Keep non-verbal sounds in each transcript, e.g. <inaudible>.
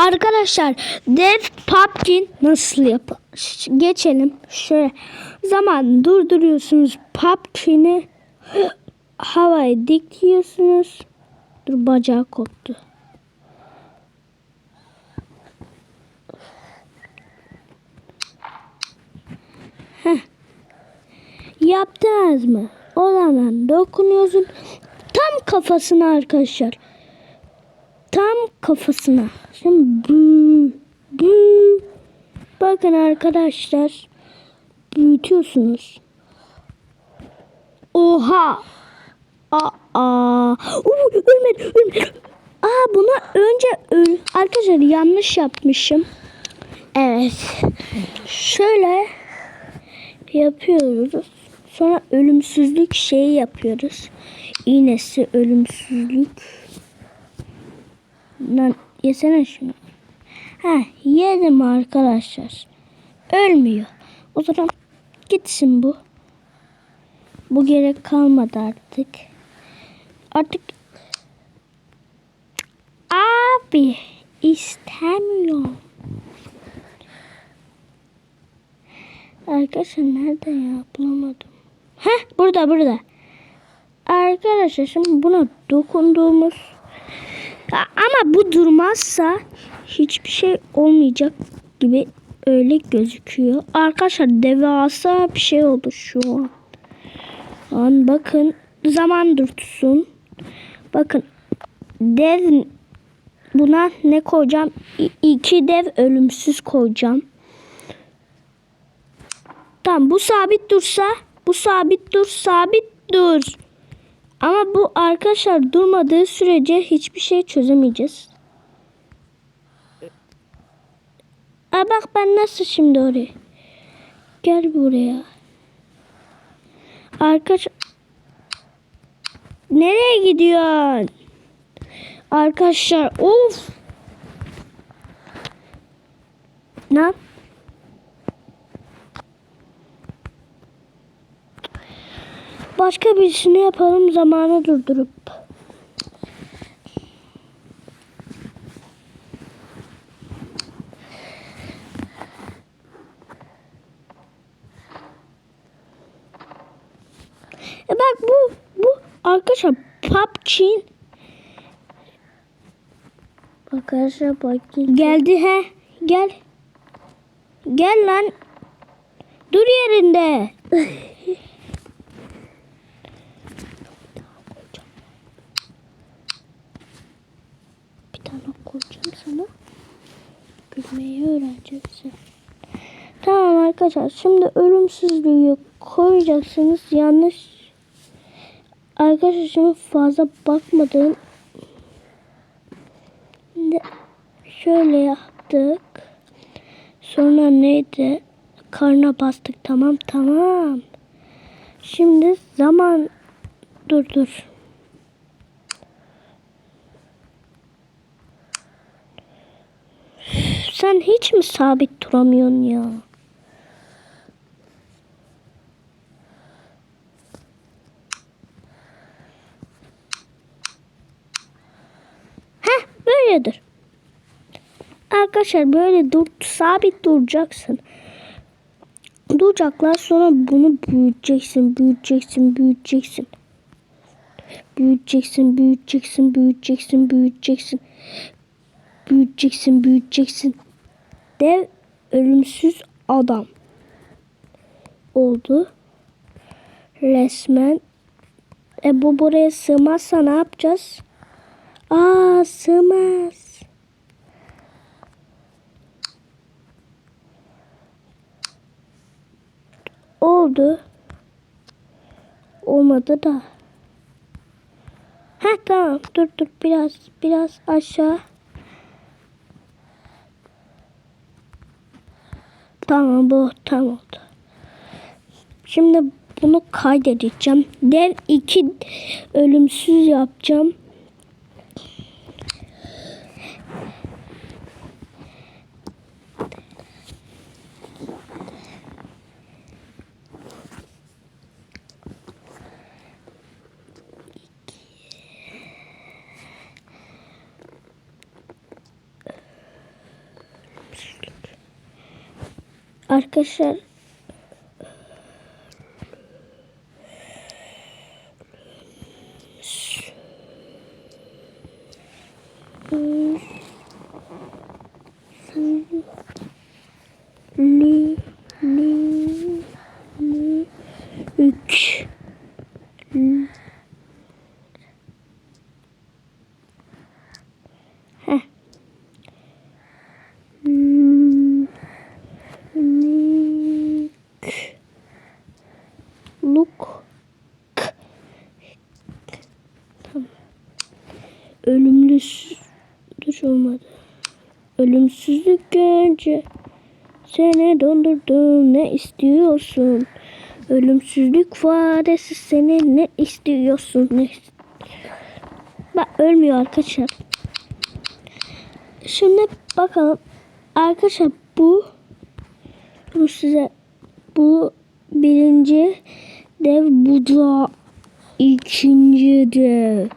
Arkadaşlar Dev Pumpkin nasıl yapar? Geçelim. Şöyle zaman durduruyorsunuz. Pumpkin'i havaya dikiyorsunuz. Dur bacağı koptu. Heh. Yaptınız mı? O zaman dokunuyorsun. Tam kafasına arkadaşlar. Tam kafasına. Şimdi bü, bü. Bakın arkadaşlar. Büyütüyorsunuz. Oha. Aa. Uu, ölmedi, ölmedi. Aa buna önce öl. Arkadaşlar yanlış yapmışım. Evet. Şöyle yapıyoruz. Sonra ölümsüzlük şeyi yapıyoruz. İğnesi ölümsüzlük. Lan yesene şunu. Ha yedim arkadaşlar. Ölmüyor. O zaman gitsin bu. Bu gerek kalmadı artık. Artık abi istemiyorum. Arkadaşlar nerede ya bulamadım. Heh burada burada. Arkadaşlar şimdi buna dokunduğumuz ama bu durmazsa hiçbir şey olmayacak gibi öyle gözüküyor. Arkadaşlar devasa bir şey oldu şu an. An bakın zaman dursun. Bakın dev buna ne koyacağım? İ- iki dev ölümsüz koyacağım. Tamam bu sabit dursa bu sabit dur sabit dur. Ama bu arkadaşlar durmadığı sürece hiçbir şey çözemeyeceğiz. Aa bak ben nasıl şimdi oraya. Gel buraya. Arkadaş Nereye gidiyorsun? Arkadaşlar of. Ne? yap- Başka birisini yapalım zamanı durdurup. E bak bu bu arkadaşlar PUBG Arkadaşlar bak geldi he gel. Gel lan. Dur yerinde <laughs> bir tane koyacağım sana gülmeyi öğreneceksin tamam arkadaşlar şimdi ölümsüzlüğü koyacaksınız yanlış arkadaşlar şimdi fazla Şimdi şöyle yaptık. Sonra neydi? Karna bastık. Tamam tamam. Şimdi zaman dur dur. Sen hiç mi sabit duramıyorsun ya? Heh böyledir. Arkadaşlar böyle dur sabit duracaksın. Duracaklar sonra bunu büyüteceksin, büyüteceksin, büyüteceksin. Büyüteceksin, büyüteceksin, büyüteceksin, büyüteceksin. Büyüteceksin, büyüteceksin. Dev ölümsüz adam oldu. Resmen. E bu buraya sığmazsa ne yapacağız? Aa sığmaz. Oldu. Olmadı da. Ha tamam dur dur biraz biraz aşağı. Tamam bu tam oldu. Şimdi bunu kaydedeceğim. Dev 2 ölümsüz yapacağım. Arkadaşlar Ölümlüs. Dur olmadı. Ölümsüzlük önce seni dondurdum ne istiyorsun? Ölümsüzlük faresi seni ne istiyorsun? Ne Bak ölmüyor arkadaşlar. Şimdi bakalım. Arkadaşlar bu bu size bu birinci dev bu da ikinci dev.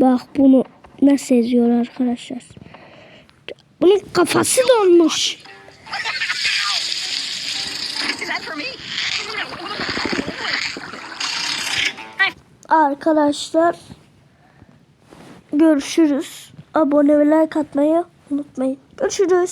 Bak bunu nasıl eziyor arkadaşlar. Bunun kafası dolmuş. Arkadaşlar görüşürüz. Abone ve like atmayı unutmayın. Görüşürüz.